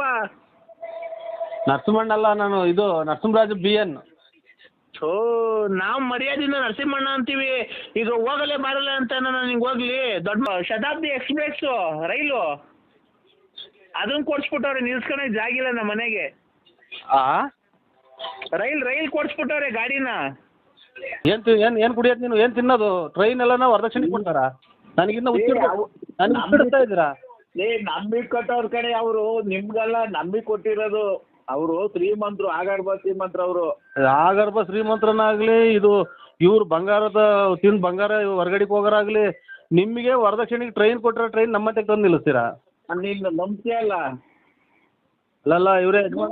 ನರಸಿಂಹಣ್ಣರಪ್ಪ ನರಸಿಂಹಣ್ಣ ಅಲ್ಲ ನಾನು ಇದು ನರಸಿಂಹರಾಜು ಬಿ ಎನ್. ಓ ನಾವ್ ಮರ್ಯಾದಿಂದ ನರಸಿಂಹಣ್ಣ ಅಂತೀವಿ. ಈಗ ಹೋಗಲೇ ಬರಲ್ಲ ಅಂತ ನಾನು ನಿಂಗೆ ಹೋಗ್ಲಿ. ದೊಡ್ಡ ಶತಾಬ್ದಿ ಎಕ್ಸ್ಪ್ರೆಸ್ ರೈಲು. ಅದನ್ನ ಕೊಡ್ಸ್ಬಿಟ್ಟವ್ರೆ ನಿಲ್ಸ್ಕೊಳಕ್ ಜಾಗಿಲ್ಲ ನಮ್ಮ ಮನೆಗೆ. ಆ? ರೈಲ್ ರೈಲ್ ಕೊಡ್ಸ್ಬಿಟ್ಟವ್ರೆ ಗಾಡಿನ. ಏನ್ ತಿ ಏನ್ ಏನು ಕುಡಿಯೋದು ನೀನು? ಏನ್ ತಿನ್ನೋದು? ಟ್ರೈನ್ ಎಲ್ಲ ವರದಕ್ಷಿಣೆ ಕೊಡ್ತಾರ? ನನಗಿನ್ನ ಉಚ್ಚಿಡ್ತಾ ನನಗೆ ಇದ್ದೀರಾ? ಏ ನಂಬಿಕೆ ಕೊಟ್ಟವ್ರ ಕಡೆ ಅವರು. ನಿಮ್ಗೆಲ್ಲ ನಂಬಿಕೆ ಕೊಟ್ಟಿರೋದು ಅವರು. ಶ್ರೀಮಂತರು ಆಗರ್ಭ ಶ್ರೀಮಂತ್ರ ಅವರು ಆಗರ್ಭ ಶ್ರೀಮಂತ್ರನಾಗ್ಲಿ ಇದು ಇವ್ರು ಬಂಗಾರದ ತಿನ್ ಬಂಗಾರ ಹೊರಗಡೆಗೆ ಹೋಗೋರಾಗ್ಲಿ ನಿಮಗೆ ವರದಕ್ಷಿಣೆಗೆ ಟ್ರೈನ್ ಕೊಟ್ಟರೆ ಟ್ರೈನ್ ನಮ್ಮ ಮತ್ತೆ ತಂದು ನಿಲ್ಲಿಸ್ತೀರಾ? ನಿನ್ನ ನಂಬಿಕೆ ಅಲ್ಲ. ಅಲ್ಲಲ್ಲ ಇವರೇ ನೀನು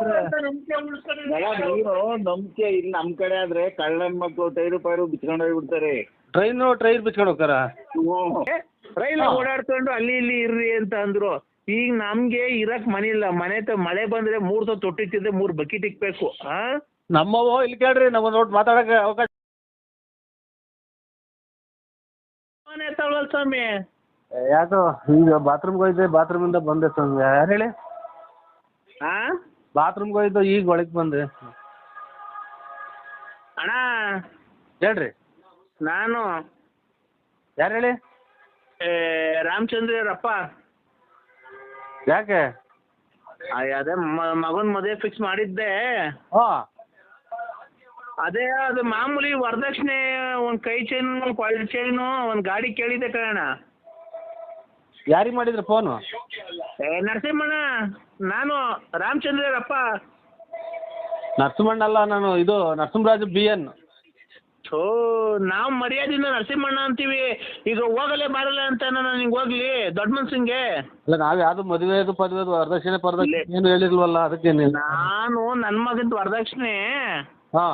ನಂಬಿಕೆ ಇಲ್ಲಿ ನಮ್ಮ ಕಡೆ ಆದ್ರೆ ಕಳ್ಳನ ಮಕ್ಕಳು ಟೈರು ಪೈರು ಬಿಚ್ಕೊಂಡು ಹೋಗ್ಬಿಡ್ತಾರೆ. ಟ್ರೈನು ಟ್ರೈನ್ ಬಿಚ್ಕೊಂಡು ಹೋಗ್ತಾರಾ? ರೈಲ್ ಓಡಾಡ್ಕೊಂಡು ಅಲ್ಲಿ ಇಲ್ಲಿ ಇರ್ರಿ ಅಂತ ಅಂದ್ರು. ಈಗ ನಮ್ಗೆ ಇರಕ್ ಮನೆ ಇಲ್ಲ. ಮನೆ ತ ಮಳೆ ಬಂದ್ರೆ ಮೂರ್ ಸಲ ತೊಟ್ಟಿತ್ತಿದ್ರೆ ಮೂರ್ ಬಕೆಟ್ ಇಕ್ಬೇಕು. ಆ? ನಮ್ಮವ ಇಲ್ಲಿ ಕೇಳ್ರಿ ನಮ್ಮ ನೋಟ್ ಮಾತಾಡಕ್ಕೆ ಅವಕಾಶ ಮನೆ ಸ್ವಾಮಿ? ಯಾಕೋ ಈಗ ಬಾತ್ರೂಮ್ಗೆ ಹೋಯ್ದೆ ಬಾತ್ರೂಮಿಂದ ಬಂದೆ ಸ್ವಾಮಿ. ಯಾರು ಹೇಳಿ? ಆ? ಬಾತ್ರೂಮ್ಗೆ ಹೋಯ್ದು ಈಗ ಒಳಗೆ ಬಂದೆ. ಅಣ್ಣ? ಹೇಳ್ರಿ. ನಾನು. ಯಾರು ಹೇಳಿ? ರಾಮಚಂದ್ರಪ್ಪ ಯಾಕೆ? ಅಯ್ಯ, ಅದೇ ಮಗನ ಮದುವೆ ಫಿಕ್ಸ್ ಮಾಡಿದ್ದೆ. ಹಾಂ. ಅದೇ ಅದು ಮಾಮೂಲಿ ವರದಕ್ಷಿಣೆ ಒಂದ್ ಕೈ ಚೈನ್ ಒಂದು ಕ್ವಾಲಿಟಿ ಚೈನು ಒಂದ್ ಗಾಡಿ ಕೇಳಿದ್ದೆ ಕಣ ಯಾರಿಗೆ ಮಾಡಿದ್ರು ಫೋನು ಏ ನರಸಿಂಹಣ್ಣ ನಾನು ರಾಮಚಂದ್ರಪ್ಪ ನರಸಿಂಹಣ್ಣ ಅಲ್ಲ ನಾನು ಇದು ನರಸಿಂಹರಾಜ ಬಿ ಎನ್ ಥೋ ನಾವು ಮರ್ಯಾದಿಂದ ನರಸಿಂಹಣ್ಣ ಅಂತೀವಿ. ಈಗ ಹೋಗಲೇ ಬರಲ್ಲ ಅಂತ ನಾನು ನಿಂಗೆ ಹೋಗ್ಲಿ ದೊಡ್ಡ ಮನ್ಸಂಗೆ ಅಲ್ಲ ನಾವು ಯಾವುದು ಮದುವೆದು ಪದವೆದು ವರದಕ್ಷಿಣೆ ಪರದಕ್ಷಿಣೆ ಏನು ಹೇಳಿಲ್ವಲ್ಲ ಅದಕ್ಕೆ ನೀವು ನಾನು ನನ್ನ ಮಗಂದು ವರದಕ್ಷಿಣೆ. ಹಾ.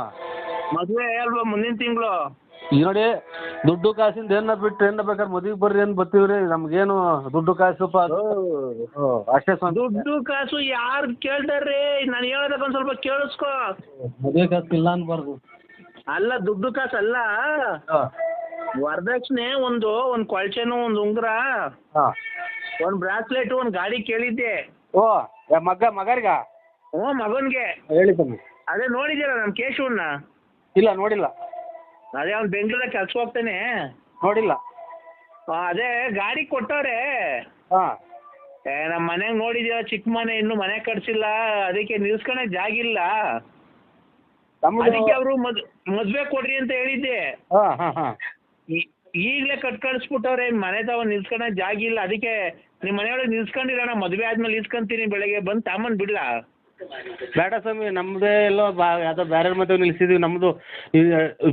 ಮದುವೆ ಅಲ್ವಾ ಮುಂದಿನ ತಿಂಗಳು? ಈಗ ನೋಡಿ ದುಡ್ಡು ಕಾಸಿಂದ ಏನ ಬಿಟ್ಟು ಏನ ಬೇಕಾದ್ರೆ ಮದುವೆಗೆ ಬರ್ರಿ ಅಂತ ಬರ್ತೀವಿ ರೀ ನಮ್ಗೇನು ದುಡ್ಡು ಕಾಸು ಓ, ಅಷ್ಟೇ ಸ್ವಾಮಿ. ದುಡ್ಡು ಕಾಸು ಯಾರು ಕೇಳ್ತಾರ್ರಿ? ನಾನು ಹೇಳೋದಕ್ಕೆ ಒಂದು ಸ್ವಲ್ಪ ಕೇಳಿಸ್ಕೊ. ಮದುವೆ ಕಾಸು ಇಲ್ಲ ಅನ್ಬಾರ್ದು. ಅಲ್ಲ ದುಡ್ಡು ಕಾಸು ಅಲ್ಲ ಹಾಂ. ವರದಕ್ಷಿಣೆ ಒಂದು ಒಂದು ಕೊಳ್ಚೆನು ಒಂದು ಉಂಗುರ ಹಾಂ. ಒಂದು ಬ್ರಾಸ್ಲೆಟ್ ಒಂದು ಗಾಡಿ ಕೇಳಿದ್ದೆ. ಓ ಯಾ ಮಗ ಮಗರಿಗ? ಹ್ಞೂ ಮಗನಿಗೆ. ಹೇಳಿ ಸ್ವಾಮಿ ಅದೇ ನೋಡಿದ್ದೀರಾ ನಮ್ಮ ಕೇಶವನ್ನ? ಇಲ್ಲ ನೋಡಿಲ್ಲ. ಅದೇ ಅವ್ನು ಬೆಂಗಳೂರ ಕೆಲ್ಸ ಹೋಗ್ತಾನೆ. ನೋಡಿಲ್ಲ. ಆ, ಅದೇ ಗಾಡಿ ಕೊಟ್ಟವ್ರೆ. ಹಾಂ. ಏ ನಮ್ಮ ಮನೆಗೆ ನೋಡಿದ್ಯಾ ಚಿಕ್ಕ ಮನೆ ಇನ್ನೂ ಮನೆ ಕಟ್ಸಿಲ್ಲ. ಅದಕ್ಕೆ ನಿಲ್ಸ್ಕೊಳಕ್ ಜಾಗ ಇಲ್ಲ ನಮ್ಮದು ಅದಕ್ಕೆ ಅವರು ಮದ್ ಮದ್ವೆ ಕೊಡ್ರಿ ಅಂತ ಹೇಳಿದ್ದೆ. ಹಾಂ ಹಾಂ ಹಾಂ. ಈ- ಈಗ್ಲೇ ಕಟ್ ಕಳ್ಸ್ಬಿಟ್ಟವ್ರೆ ಮನೆ ತಾವ ನಿಲ್ಸ್ಕೊಂಡ ಜಾಗ ಇಲ್ಲ. ಅದಕ್ಕೆ ನಿಮ್ಮ ಮನೆಯೊಳಗೆ ನಿಲ್ಸ್ಕೊಂಡಿರೋಣ ಮದ್ವೆ ಆದ್ಮೇಲೆ ನಿಲ್ಸ್ಕೊಂತೀನಿ ಬೆಳಗ್ಗೆ. ಬಂದು ತಾಮನ್ ಬಿಡ್ಲಾ? ಬೇಡ ಸ್ವಾಮಿ ನಮ್ಮದೇ ಎಲ್ಲೋ ಬಾ ಯಾವುದೋ ಬೇರೆ ಮದುವೆ ನಿಲ್ಸಿದ್ವಿ. ನಮ್ಮದು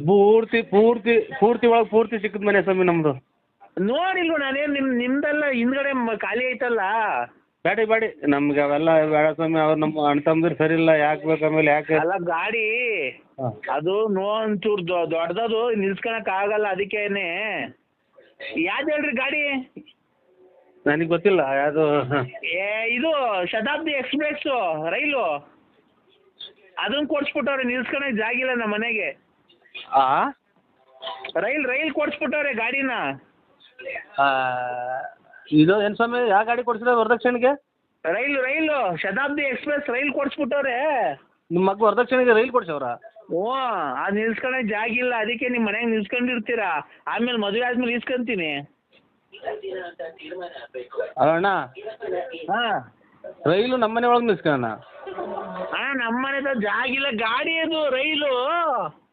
ಪೂರ್ತಿ ಪೂರ್ತಿ ಪೂರ್ತಿ ಒಳಗೆ ಪೂರ್ತಿ ಸಿಕ್ಕಿದ ಮನೆ ಸ್ವಾಮಿ ನಮ್ಮದು ನೋಡಿಲ್ವ ನಾನೇನು ನಿಮ್ ನಿಮ್ದೆಲ್ಲ ಹಿಂದ್ಗಡೆ ಖಾಲಿ ಐತಲ್ಲ? ಬೇಡಿ ಬೇಡಿ. ನಮ್ಗೆ ಅವೆಲ್ಲ ಬೇಡ ಸ್ವಾಮಿ. ಅವ್ರು ನಮ್ಮ ಅಣ್ಣ ತಮ್ಮದಿರು ಸರಿ ಇಲ್ಲ. ಯಾಕೆ ಬೇಕು ಆಮೇಲೆ ಯಾಕೆ ಅಲ್ಲ ಗಾಡಿ ಹಾಂ. ಅದು ನೋ ಒಂಚೂರು ದೊಡ್ಡದದು ನಿಲ್ಸ್ಕೊಳಕ್ ಆಗಲ್ಲ ಅದಕ್ಕೇನೆ ಯಾವ್ದು ಹೇಳ್ರಿ ಗಾಡಿ? ನನಗೆ ಗೊತ್ತಿಲ್ಲ. ಯಾವುದು? ಏ ಇದು ಶತಾಬ್ದಿ ಎಕ್ಸ್ಪ್ರೆಸ್ ರೈಲು. ಅದನ್ನ ಕೊಡ್ಸ್ಬಿಟ್ಟವ್ರೆ ನಿಲ್ಸ್ಕೊಳಕ್ ಜಾಗ ಇಲ್ಲ ನಮ್ಮ ಮನೆಗೆ. ಆ? ರೈಲ್ ರೈಲ್ ಕೊಡ್ಸ್ಬಿಟ್ಟವ್ರೆ ಗಾಡಿನ. ಇದು ಏನು ಸ್ವಾಮಿ ಯಾವ ಗಾಡಿ ಕೊಡ್ಸಿದ್ರೆ ವರದಕ್ಷಿಣೆಗೆ? Rail rail Shatabdi express rail ಕೊಡ್ಸ್ಬಿಟ್ಟವ್ರೆ. ನಿಮ್ಮ ಮಗ ವರದಕ್ಷಿಣೆಗೆ ರೈಲ್ ಕೊಡ್ಸವ್ರ? ಓ ಅದು ನಿಲ್ಸ್ಕೊಳಕ್ ಜಾಗ ಇಲ್ಲ ಅದಕ್ಕೆ ನಿಮ್ಮ ಮನೆಗೆ ನಿಲ್ಸ್ಕೊಂಡಿರ್ತೀರ? ಆಮೇಲೆ ಮದುವೆ ಆದ್ಮೇಲೆ ಇಸ್ಕೊಂತೀನಿ. ಅಣ್ಣ ಹಾಂ. ರೈಲು ನಮ್ಮ ಮನೆ ಒಳಗೆ ನಿಲ್ಸ್ಕೊಳ್ಳೋಣ ಅಣ್ಣ ನಮ್ಮ ಜಾಗ ಇಲ್ಲ ಗಾಡಿ ಅದು ರೈಲು.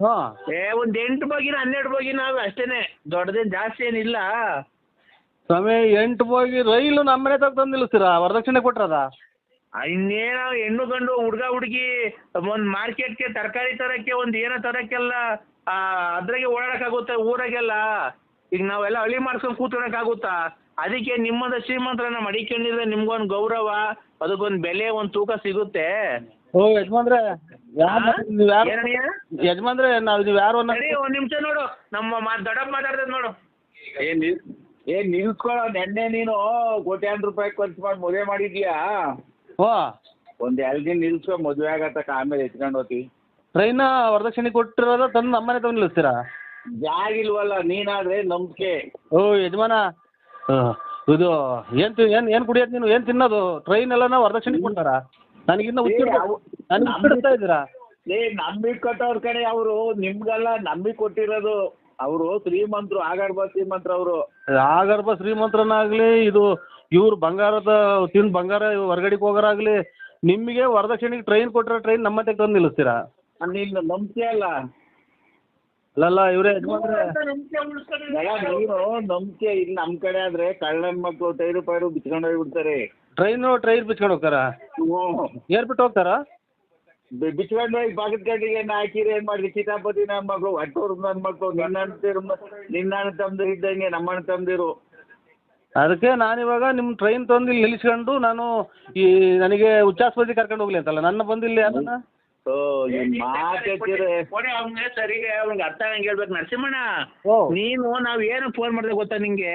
ಹಾಂ. ಏ ಒಂದ್ ಎಂಟು ಬಗಿನ ಹನ್ನೆರಡು ಬಗಿನ ಅವು ಅಷ್ಟೇನೆ. ದೊಡ್ಡದೇನ್ ಜಾಸ್ತಿ ಏನಿಲ್ಲ. ಸ್ವಾಮಿ ಎಂಟು ಹೋಗಿ ರೈಲು ನಮ್ಮ ಮನೆ ತಗ ತಂದು ನಿಲ್ಲಿಸ್ತೀರಾ? ವರದಕ್ಷಿಣೆ ಕೊಟ್ರದ? ಇನ್ನೇನು ಹೆಣ್ಣು ಗಂಡು ಹುಡುಗ ಹುಡುಗಿ ಒಂದ್ ಮಾರ್ಕೆಟ್ಗೆ ತರಕಾರಿ ತರಕ್ಕೆ ಒಂದ್ ಏನೋ ತರಕ್ಕೆಲ್ಲ ಅದ್ರಾಗೆ ಓಡಾಡಕ್ಕಾಗುತ್ತೆ ಊರಾಗೆಲ್ಲ. ಈಗ ನಾವೆಲ್ಲ ಅಳಿ ಮಾಡ್ಸ್ಕೊಂಡು ಕೂತ್ಕೊಳಕ್ಕಾಗುತ್ತಾ? ಅದಕ್ಕೆ ನಿಮ್ಮದ ಶ್ರೀಮಂತರನ್ನ ಮಡಿಕೊಂಡಿದ್ರೆ ನಿಮ್ಗೊಂದು ಗೌರವ ಅದಕ್ಕೊಂದು ಬೆಲೆ ಒಂದು ತೂಕ ಸಿಗುತ್ತೆ. ಓ ಯಜಮಾನ್ರೆ ಯಾರು ನೀವು ಯಾರು ಯಜಮಾನ್ರೆ ನಾವು ನೀವು ಯಾರು ಸರಿ ಒಂದ್ ನಿಮಿಷ ನೋಡು. ನಮ್ಮ ಮಾ ದೊಡ್ಡಪ್ಪ ಮಾತಾಡ್ತದ ನೋಡು. ಏನು ಏ ನಿಲ್ಸ್ಕೊಳ್ಳೋ ನೆನ್ನೆ ನೀನು ಕೋಟ್ಯಾಂತರ ರೂಪಾಯಿ ಖರ್ಚು ಮಾಡಿ ಮದುವೆ ಮಾಡಿದ್ಯಾ? ಓ ಒಂದ್ ಎರಡು ದಿನ ನಿಲ್ಸ್ಕೊ ಮದುವೆ ಆಗತ್ತಕ್ಕ ಆಮೇಲೆ ಎತ್ಕೊಂಡು ಹೋತಿ. ಟ್ರೈನ್ ವರದಕ್ಷಿಣೆ ಕೊಟ್ಟಿರೋದ ತಂದು ನಮ್ಮನೆ ಮನೆ ತಗೊಂಡು ನಿಲ್ಲಿಸ್ತೀರಾ? ಜಾಗ ಇಲ್ವಲ್ಲ ನೀನಾದ್ರೆ ನಂಬಿಕೆ. ಓ ಯಜಮಾನ. ಇದು ಏನ್ ತಿ ಏನ್ ಏನು ಕುಡಿಯೋದು ನೀನು? ಏನ್ ತಿನ್ನೋದು? ಟ್ರೈನ್ ಎಲ್ಲ ವರದಕ್ಷಿಣೆ ಕೊಟ್ಟಾರ? ನನಗಿನ್ನ ಏ, ಅವು- ನನಗೆ ಹುಚ್ಚಿಡ್ತಾ ಇದ್ದೀರಾ? ಏ ನಂಬಿಕೆ ಕೊಟ್ಟವ್ರ ಕಡೆ ಅವರು. ನಿಮ್ಗೆಲ್ಲ ನಂಬಿಕೆ ಕೊಟ್ಟಿರೋದು. ಅವರು ಶ್ರೀಮಂತರು ಆಗಾಡ್ಬ ಶ್ರೀಮಂತ್ರ ಅವರು. ಆಗರ್ಭ ಶ್ರೀಮಂತ್ರನಾಗ್ಲಿ ಇದು ಇವ್ರು ಬಂಗಾರದ ತಿನ್ ಬಂಗಾರ ಹೊರಗಡೆ ಹೋಗೋರಾಗ್ಲಿ ನಿಮಗೆ ವರದಕ್ಷಿಣೆಗೆ ಟ್ರೈನ್ ಕೊಟ್ಟರೆ ಟ್ರೈನ್ ನಮ್ಮ ಮತ್ತೆ ತಂದು ನಿಲ್ಲಿಸ್ತೀರಾ? ನಂಬಿಕೆ ಅಲ್ಲ ಅಲ್ಲಲ್ಲ ಇವರೇ ಯಜಮಾನ್ರೆ. ನೀನು ನಂಬಿಕೆ ಇಲ್ಲಿ. ನಮ್ಮ ಕಡೆ ಆದ್ರೆ ಕಳ್ಳನ ಮಕ್ಕಳು ಟೈರು ಪೈರು ಬಿಚ್ಕೊಂಡು ಹೋಗ್ಬಿಡ್ತಾರೆ. ಟ್ರೈನು ಟ್ರೈನ್ ಬಿಚ್ಕೊಂಡು ಹೋಗ್ತಾರಾ? ಹ್ಞೂ ಏರ್ಬಿಟ್ಟು ಹೋಗ್ತಾರಾ? ಬಿಚ್ಕೊಂಡು ಹೋಗಿ ಬಾಗಿದ ಕಟ್ಟಿಗೆ ಹಾಕಿರಿ ಏನ್ ಮಾಡಿದ್ರಿ ಕಿತಾಪತಿ ನನ್ನ ಮಗಳು ಒಟ್ಟೂರು ನನ್ನ ಮಕ್ಕಳು ನಿನ್ನ ಅಣ್ಣ ನಿನ್ನ ಅಣ್ಣ ತಮ್ದಿರು ಇದ್ದಂಗೆ ನಮ್ಮ ಅಣ್ಣ ತಮ್ದಿರು. ಅದಕ್ಕೆ ನಾನಿವಾಗ ನಿಮ್ಮ ಟ್ರೈನ್ ತಂದು ಇಲ್ಲಿ ನಿಲ್ಲಿಸ್ಕೊಂಡು ನಾನು ಈ ನನಗೆ ಉಚ್ಚಾಸ್ಪತ್ರೆ ಕರ್ಕೊಂಡು ಹೋಗ್ಲಿ ಅಂತಲ್ಲ ನನ್ನ ಬಂದು ಇಲ್ಲಿ ಅದನ್ನ ಓ ಈ ಮಾತಾಡ್ತೀರಿ ಕೊಡಿ ಅವ್ನಿಗೆ ಸರಿಗೆ ಅವ್ನಿಗೆ ಅರ್ಥ ಆಗಂಗೆ ಹೇಳ್ಬೇಕು. ನರಸಿಂಹಣ್ಣ ಓ. ನೀನು ನಾವ್ ಏನು ಫೋನ್ ಮಾಡಿದೆ ಗೊತ್ತಾ ನಿಂಗೆ?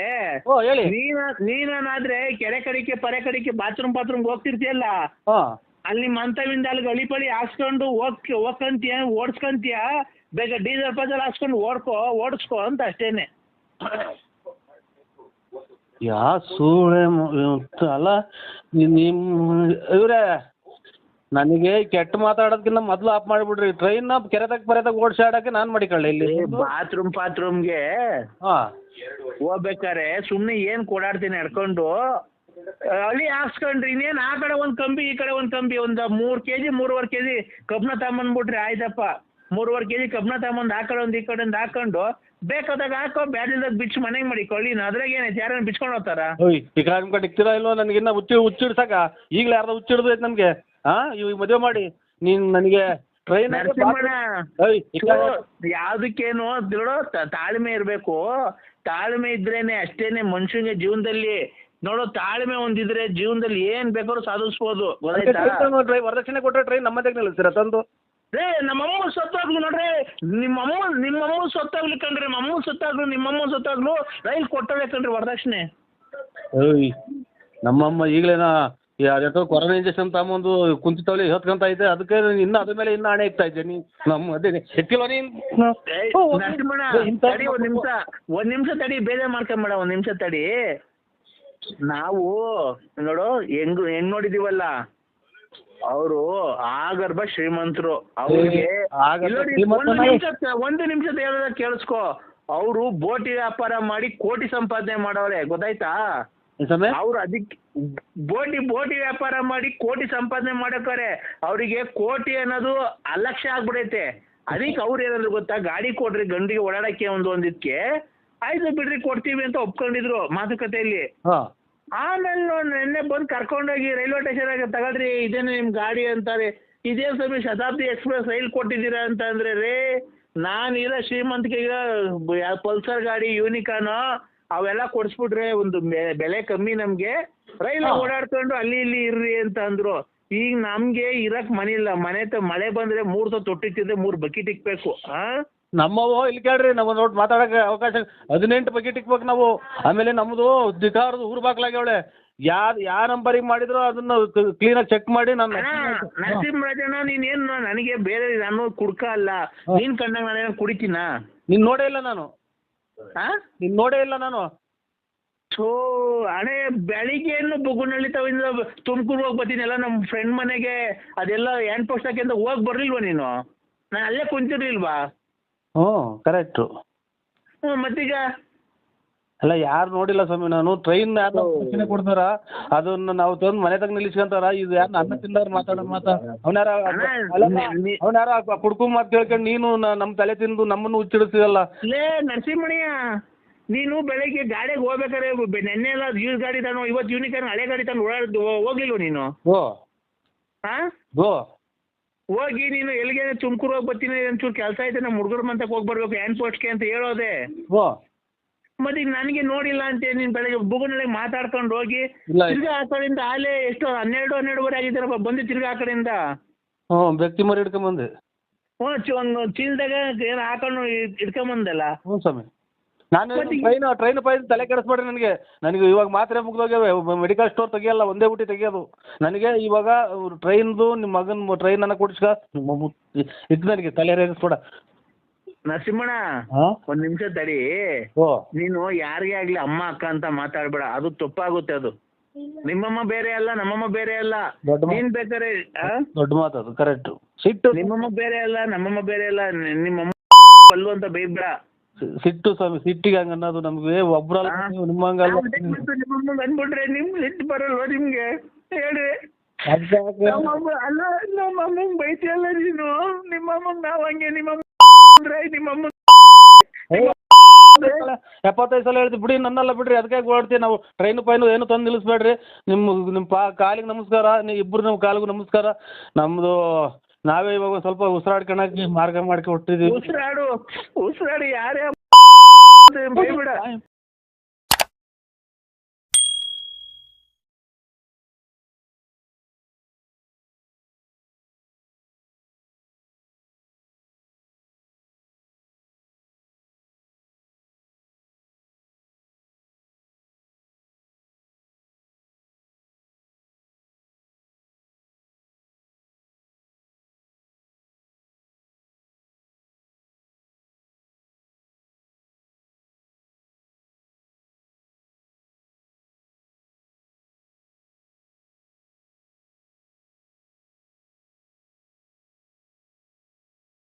ಓ ಹೇಳಿ. ನೀನ ನೀನಾದ್ರೆ ಕೆರೆ ಕಡಿಕೆ ಪರೆ ಕಡಿಕೆ ಬಾತ್ರೂಮ್ ಬಾತ್ರೂಮ್ ಹೋಗ್ತಿರ್ತೀಯಲ್ಲ? ಹಾಂ. ಅಲ್ಲಿ ನಿಮ್ಮ ಅಂಥವಿಂದ ಅಲ್ಲಿ ಗಳಿ ಪಳಿ ಹಾಕ್ಸ್ಕೊಂಡು ಹೋಗ್ ಹೋಗ್ಕಂತೀಯ ಓಡಿಸ್ಕಂತೀಯ ಬೇಗ ಡೀಸೆಲ್ ಪಜಲ್ ಹಾಸ್ಕೊಂಡು ಓಡ್ಕೋ ಓಡಿಸ್ಕೋ ಅಂತ ಅಷ್ಟೇನೆ. ಯಾ ಸೂಳೆ ಅಲ್ಲ ನಿಮ್ಮ ಇವರೇ ನನಗೆ ಕೆಟ್ಟ ಮಾತಾಡೋದಕ್ಕಿಂತ ಮೊದಲು ಆಫ್ ಮಾಡಿಬಿಡ್ರಿ. ಟ್ರೈನ್ನ ಕೆರೆದಾಗ ಪರೆದಾಗ ಓಡಿಸಾಡಕ್ಕೆ ನಾನು ಮಾಡಿಕೊಳ್ಳಿ. ಇಲ್ಲಿ ಬಾತ್ರೂಮ್ ಬಾತ್ರೂಮ್ಗೆ ಹಾಂ. ಹೋಗ್ಬೇಕಾರೆ ಸುಮ್ಮನೆ ಏನು ಕೊಡಾಡ್ತೀನಿ ನಡ್ಕೊಂಡು ಅಲ್ಲಿ ಹಾಕ್ಸ್ಕೊಂಡ್ರಿ ಇನ್ನೇನು ಆ ಕಡೆ ಒಂದು ಕಂಬಿ ಈ ಕಡೆ ಒಂದು ಕಂಬಿ ಒಂದು ಮೂರ್ ಕೆ ಜಿ ಮೂರುವರೆ ಕೆ ಜಿ ತಗೊಂಬಂದ್ಬಿಟ್ರಿ ಆಯ್ತಪ್ಪ. ಮೂರುವರೆ ಕೆ ಜಿ ಕಬ್ಬನ ತಗೊಂಬಂದು ಆ ಕಡೆ ಒಂದು ಈ ಕಡೆ ಒಂದ್ ಹಾಕೊಂಡು ಬೇಕಾದಾಗ ಹಾಕೋ ಬ್ಯಾಡಿಲ್ದಾಗ ಬಿಚ್ಚು ಮನೆಗೆ ಮಾಡಿ ಕೊಳ್ಳಿ. ಅದ್ರಾಗ ಏನೈತೆ ಯಾರನ್ನ ಬಿಚ್ಕೊಂಡು ಹೋಗ್ತಾರ? ಓಯ್ ಟಿಕಾ ಕಡೆ ಇಕ್ತೀರಾ ಇಲ್ವೋ? ನನಗಿನ್ನ ಹುಚ್ಚಿ ಹುಚ್ಚಿಡ್ಸಕ ಈಗಲೇ ಅರ್ಧ ಹುಚ್ಚಿಡ್ದು ಐತೆ ನಮಗೆ. ಹಾಂ ಇವಾಗ ಮದುವೆ ಮಾಡಿ. ನೀನು ನನಗೆ ಟ್ರೈನ್ ಓಯ್ ತಾಳ್ಮೆ ಇರಬೇಕು. ತಾಳ್ಮೆ ಇದ್ರೇನೆ ಅಷ್ಟೇನೆ ಮನುಷ್ಯನಿಗೆ ಜೀವನದಲ್ಲಿ ನೋಡು ತಾಳ್ಮೆ ಒಂದಿದ್ರೆ ಜೀವನದಲ್ಲಿ ಏನ್ ಬೇಕಾದ್ರೂ ಸಾಧಿಸ್ಬೋದು. ಗೊತ್ತಾಯ್ತಾ? ವರದಕ್ಷಿಣೆ ಕೊಟ್ಟರೆ ಟ್ರೈನ್ ನಮ್ಮ ಮತ್ತೆ ನಿಲ್ಲಿಸ್ತೀರಾ ತಂದು? ಏ ನಮ್ಮಮ್ಮ ಸತ್ತಾಗ್ಲು ನೋಡ್ರಿ. ನಿಮ್ಮಮ್ಮ ನಿಮ್ಮಮ್ಮ ಸತ್ತಾಗ್ಲಿ ಕಣ್ರಿ. ನಮ್ಮಮ್ಮ ಸತ್ತಾಗ್ಲು ನಿಮ್ಮಮ್ಮ ಸತ್ತಾಗ್ಲು ರೈಲ್ ಕೊಟ್ಟಳೆ ಕಣ್ರಿ ವರದಕ್ಷಿಣೆ. ಓಯ್ ನಮ್ಮಮ್ಮ ಈಗಲೇನ ಯಾವ್ದೋ ಕೊರೋನಾ ಇಂಜೆಕ್ಷನ್ ತಗೊಂಬಂದು ಕುಂತಿತ್ತವಳಿ ಹೊತ್ಕೊಂತ ಐತೆ ಅದಕ್ಕೆ ಇನ್ನ ಅದ್ರ ಮೇಲೆ ಇನ್ನ ಹಣೆ ಇಕ್ತಾ ಇದ್ದೆ. ನೀ ನಮ್ಮ ಅದೇ ಹೆಚ್ಚಿಲ್ಲ ನೀನು? ಏಯ್, ನರಸಿಂಹಣ್ಣ ತಡಿ ಒಂದ್ ನಿಮಿಷ. ಒಂದ್ ನಿಮಿಷ ತಡಿ ಬೇಜಾರ್ ಮಾಡ್ಕೊಂಬೇಡ ಒಂದ್ ನಿಮಿಷ ತಡಿ. ನಾವು ನೋಡು ಹೆಂಗ್ ಹೆಂಗ್ ನೋಡಿದೀವಲ್ಲ? ಅವರು ಆಗರ್ಭ ಶ್ರೀಮಂತರು. ಅವ್ರಿಗೆ. ಒಂದು ನಿಮಿಷ ಹೇಳೋದ ಕೇಳಿಸ್ಕೊ. ಅವರು ಬೋಟಿ ವ್ಯಾಪಾರ ಮಾಡಿ ಕೋಟಿ ಸಂಪಾದನೆ ಮಾಡವ್ರೆ ಗೊತ್ತಾಯ್ತಾ? ಅವ್ರು ಅದಕ್ಕೆ ಬೋಟಿ ಬೋಟಿ ವ್ಯಾಪಾರ ಮಾಡಿ ಕೋಟಿ ಸಂಪಾದನೆ ಮಾಡಕ್ಕಾರೆ ಅವರಿಗೆ ಕೋಟಿ ಅನ್ನೋದು ಅಲಕ್ಷ್ಯ ಆಗ್ಬಿಡೈತೆ. ಅದಕ್ಕೆ ಅವ್ರು ಏನಂದ್ರು ಗೊತ್ತಾ? ಗಾಡಿ ಕೊಡ್ರಿ ಗಂಡಿಗೆ ಓಡಾಡಕ್ಕೆ ಒಂದು ಒಂದಿದ್ಕೆ ಆಯ್ತು ಬಿಡ್ರಿ ಕೊಡ್ತೀವಿ ಅಂತ ಒಪ್ಕೊಂಡಿದ್ರು ಮಾತುಕತೆಯಲ್ಲಿ. ಹಾಂ. ಆಮೇಲೆ ನೋಡಿ ನಿನ್ನೆ ಬಂದು ಕರ್ಕೊಂಡೋಗಿ ರೈಲ್ವೆ ಸ್ಟೇಷನ್ ತಗೊಳ್ರಿ ಇದೇನು ನಿಮ್ಮ ಗಾಡಿ ಅಂತಾರೆ. ಇದೇ ಸಮಯ ಶತಾಬ್ದಿ ಎಕ್ಸ್ಪ್ರೆಸ್ ರೈಲ್ ಕೊಟ್ಟಿದ್ದೀರಾ ಅಂತ ಅಂದ್ರೆ ರೇ ನಾನಿರೋ ಶ್ರೀಮಂತಿಕೆಗೆ ಪಲ್ಸರ್ ಗಾಡಿ ಯೂನಿಕಾನು ಅವೆಲ್ಲ ಕೊಡಿಸ್ಬಿಟ್ರೆ ಒಂದು ಬೆಲೆ ಕಮ್ಮಿ ನಮಗೆ. ರೈಲ್ ಓಡಾಡ್ಕೊಂಡು ಅಲ್ಲಿ ಇಲ್ಲಿ ಇರ್ರಿ ಅಂತ ಅಂದ್ರು. ಈಗ ನಮ್ಗೆ ಇರಕ್ ಮನೆ ಇಲ್ಲ. ಮನೆ ತ ಮಳೆ ಬಂದ್ರೆ ಮೂರ್ ತೊಟ್ಟಿಟ್ಟಿದ್ರೆ ತೊಟ್ಟಿತ್ತಿದ್ರೆ ಮೂರ್ ಬಕೆಟ್ ಇಕ್ಬೇಕು ಆ? ನಮ್ಮವು ಇಲ್ಲಿ ಕೇಳ್ರಿ ನಮ್ಮ ನೋಟ್ ಮಾತಾಡಕ್ಕೆ ಅವಕಾಶ ಹದಿನೆಂಟು ಬಕೆಟ್ ಇಕ್ಬೇಕು ನಾವು. ಆಮೇಲೆ ನಮ್ಮದು ಧಿಕಾರದ ಊರು ಬಾಗ್ಲಾಗ್ಯವಳೆ. ಯಾರು ಯಾವ ನಂಬರಿಗೆ ಮಾಡಿದ್ರು ಅದನ್ನ ಕ್ಲೀನಾಗಿ ಚೆಕ್ ಮಾಡಿ ನಾನು ನರಸಿಂಹರಾಜಣ್ಣ ನೀನ್ ಏನ್ ನನಗೆ ಬೇರೆ ನಾನು ಕುಡ್ಕ ಅಲ್ಲ. ನೀನ್ ಕಂಡಂಗ ನಾನೇನು ಕುಡಿತೀನಾ? ನಿನ್ನ ನೋಡೇ ಇಲ್ಲ ನಾನು. ಹಾ ನಿನ್ನ ನೋಡೇ ಇಲ್ಲ ನಾನು. ಸೊ ಅಣೆ ಬೆಳಿಗ್ಗೆಯನ್ನು ಬುಗುನಳ್ಳಿ ತವಿಂದ ತುಮಕೂರು ಹೋಗಿ ಬರ್ತೀನಿ. ಎಲ್ಲ ನಮ್ಮ ಫ್ರೆಂಡ್ ಮನೆಗೆ. ಅದೆಲ್ಲ ಹ್ಯಾಂಡ್ ಪೋಸ್ಟ್ ಹಾಕಿ ಅಂತ ಹೋಗಿ ಬರ್ಲಿಲ್ವಾ ನೀನು? ನಾನು ಅಲ್ಲೇ ಕುಂತಿರ್ಲಿಲ್ವಾ? ಹ್ಞೂ ಕರೆಕ್ಟು. ಹ್ಞೂ ಮತ್ತೀಗ? ಅಲ್ಲ ಯಾರು ನೋಡಿಲ್ಲ ಸ್ವಾಮಿ ನಾನು ಟ್ರೈನ್ ಯಾರು ಕೊಡ್ತಾರ. ಅದನ್ನ ನಾವು ತಂದು ಮನೆ ತಗ್ ನಿಲ್ಲಿಸ್ಕೊಂತಾರ. ಇದು ಯಾರು ಅನ್ನ ತಿಂದವ್ರು ಮಾತಾಡೋ ಮಾತಾ. ಅವನಾರ ಅವನಾರ ಕುಡ್ಕು ಮಾತು ಕೇಳ್ಕೊಂಡು ನೀನು ನಮ್ಮ ತಲೆ ತಿಂದು ನಮ್ಮನ್ನು ಹುಚ್ಚಿಡಿಸ್ತೀಯಲ್ಲ ಲೇ ನರಸಿಂಹಣಿಯ ನೀನು ಬೆಳಗ್ಗೆ ಗಾಡಿಗೆ ಹೋಗ್ಬೇಕಾರೆ ನೆನ್ನೆ ಎಲ್ಲ ಯೂಸ್ ಗಾಡಿ ತಾನು ಇವತ್ತು ಯೂನಿಕಾರ್ ಹಳೆ ಗಾಡಿ ತಾನು ಓಡಾಡ್ ಹೋಗ್ಲಿಲ್ವ ನೀನು? ಓ ಹಾಂ ಓ ಹೋಗಿ ನೀನು ಎಲ್ಲಿಗೆ ತುಮಕೂರು ಹೋಗಿ ಬರ್ತೀನಿ ಒಂಚೂರು ಕೆಲಸ ಐತೆ ನಮ್ಮ ಹುಡುಗರ ಮಂತಕ್ಕೆ ಹೋಗಿ ಬರ್ಬೇಕು ಹ್ಯಾಂಡ್ ಪೋಸ್ಟ್ಗೆ ಅಂತ ಹೇಳೋದೆ. ಓ ಮತ್ತೆ ಈಗ ನನಗೆ ನೋಡಿಲ್ಲ ಅಂತ ನೀನು ಬೆಳಗ್ಗೆ ಬುಗುನಲ್ಲಿ ಮಾತಾಡ್ಕೊಂಡು ಹೋಗಿ ಇಲ್ಲ ತಿರ್ಗಾ ಆ ಕಡೆಯಿಂದ ಆಲೇ ಎಷ್ಟು ಹನ್ನೆರಡು ಹನ್ನೆರಡುವರೆ ಆಗಿದ್ದಾರಪ್ಪ ಬಂದು ತಿರ್ಗಾ ಆ ಕಡೆಯಿಂದ. ಹ್ಞೂ ವ್ಯಕ್ತಿ ಮರಿ ಹಿಡ್ಕೊಂಬಂದೆ. ಹ್ಞೂ ಚೀಲದಾಗ ಏನು ಹಾಕೊಂಡು ಇಟ್- ಇಟ್ಕೊಂಬಂದಲ್ಲ ಹ್ಞೂ ಸ್ವಾಮಿ. ನಾನು ಟ್ರೈನ್ ಟ್ರೈನ್ ಪೈ ತಲೆ ಕೆಡಿಸ್ಬೇಡ್ರಿ ನನಗೆ. ನನಗೆ ಇವಾಗ ಮಾತ್ರೆ ಮುಗ್ದೋಗ್ಯಾವೆ ಮೆಡಿಕಲ್ ಸ್ಟೋರ್ ತೆಗಿಯಲ್ಲ ಒಂದೇ ಬುಟ್ಟಿ ತೆಗಿಯೋದು. ನನಗೆ ಇವಾಗ ಟ್ರೈನ್ದು ನಿಮ್ಮ ಮಗನ ಟ್ರೈನನ್ನು ಕೊಡಿಸ್ಕ ಇದು ನನಗೆ ತಲೆ ರೇಗಿಸ್ಬೇಡ ನರಸಿಂಹಣ್ಣ ಒಂದ್ ನಿಮಿಷ ತಡಿ. ನೀನು ಯಾರಿಗೆ ಆಗ್ಲಿ ಅಮ್ಮ ಅಕ್ಕ ಅಂತ ಮಾತಾಡ್ಬೇಡ. ಅದು ತಪ್ಪಾಗುತ್ತೆ ಅದು. ನಿಮ್ಮಮ್ಮ ಬೇರೆ ಅಲ್ಲ ನಮ್ಮಮ್ಮ ಬೇರೆ ಅಲ್ಲ. ನೀನ್ ಬೇಕಾರೆ? ದೊಡ್ಡ ಮಾತು ಅದು ಕರೆಕ್ಟು ಸಿಟ್ಟು ನಿಮ್ಮಮ್ಮ ಬೇರೆ ಅಲ್ಲ ನಮ್ಮಮ್ಮ ಬೇರೆ ಅಲ್ಲ. ನಿಮ್ಮಮ್ಮ ಅಲ್ಲು ಅಂತ ಬೈಬ್ರ ಸಿ- ಸಿಟ್ಟು ಸ್ವಾಮಿ ಸಿಟ್ಟಿಗೆ ಹಂಗೆ ಅನ್ನೋದು ನಮಗೆ ಒಬ್ರಲ್ಲ ಹಾ? ನೀವು ನಿಮ್ಮಂಗಲ್ಲ ಮತ್ತು ನಿಮ್ಮಮ್ಮ ಅನ್ಬಿಟ್ರೆ ನಿಮ್ ಸಿಟ್ಟು ಬರಲ್ವಾ ನಿಮ್ಗೆ? ಹೇಳಿ. ನಮ್ಮಮ್ಮ ಅಲ್ಲ ನಮ್ಮಮ್ಮಂಗ್ ಬೈತಿಯಲ್ಲ ನೀನು? ನಿಮ್ಮಮ್ಮಂಗ್ ನಾವ್ ಹಂಗೆ ನಿಮ್ಮಮ್ಮ ಅಂದ್ರೆ ನಿಮ್ಮಮ್ಮ ಎಪ್ಪತ್ತೈದು ಸಲ ಹೇಳ್ತೀವಿ ಬಿಡಿ ನನ್ನಲ್ಲ ಬಿಡ್ರಿ ಅದಕ್ಕೆ ಓಡ್ತೀವಿ ನಾವು. ಟ್ರೈನು ಪೈನು ಏನು ತಂದು ನಿಲ್ಲಿಸ್ಬೇಡ್ರಿ. ನಿಮ್ಮ ನಿಮ್ಮ ಪಾ ಕಾಲಿಗೆ ನಮಸ್ಕಾರ ನೀವು ಇಬ್ಬರು ನಮ್ಮ ಕಾಲಿಗೂ ನಮಸ್ಕಾರ. ನಮ್ಮದು ನಾವೇ ಇವಾಗ ಸ್ವಲ್ಪ ಉಸಿರಾಡ್ಕೊಳಕ್ಕೆ ಮಾರ್ಗ ಮಾಡ್ಕೊಂಡು ಹೊಟ್ಟಿದ್ದೀವಿ ಉಸಿರಾಡು ಉಸಿರಾಡಿ ಯಾರೇ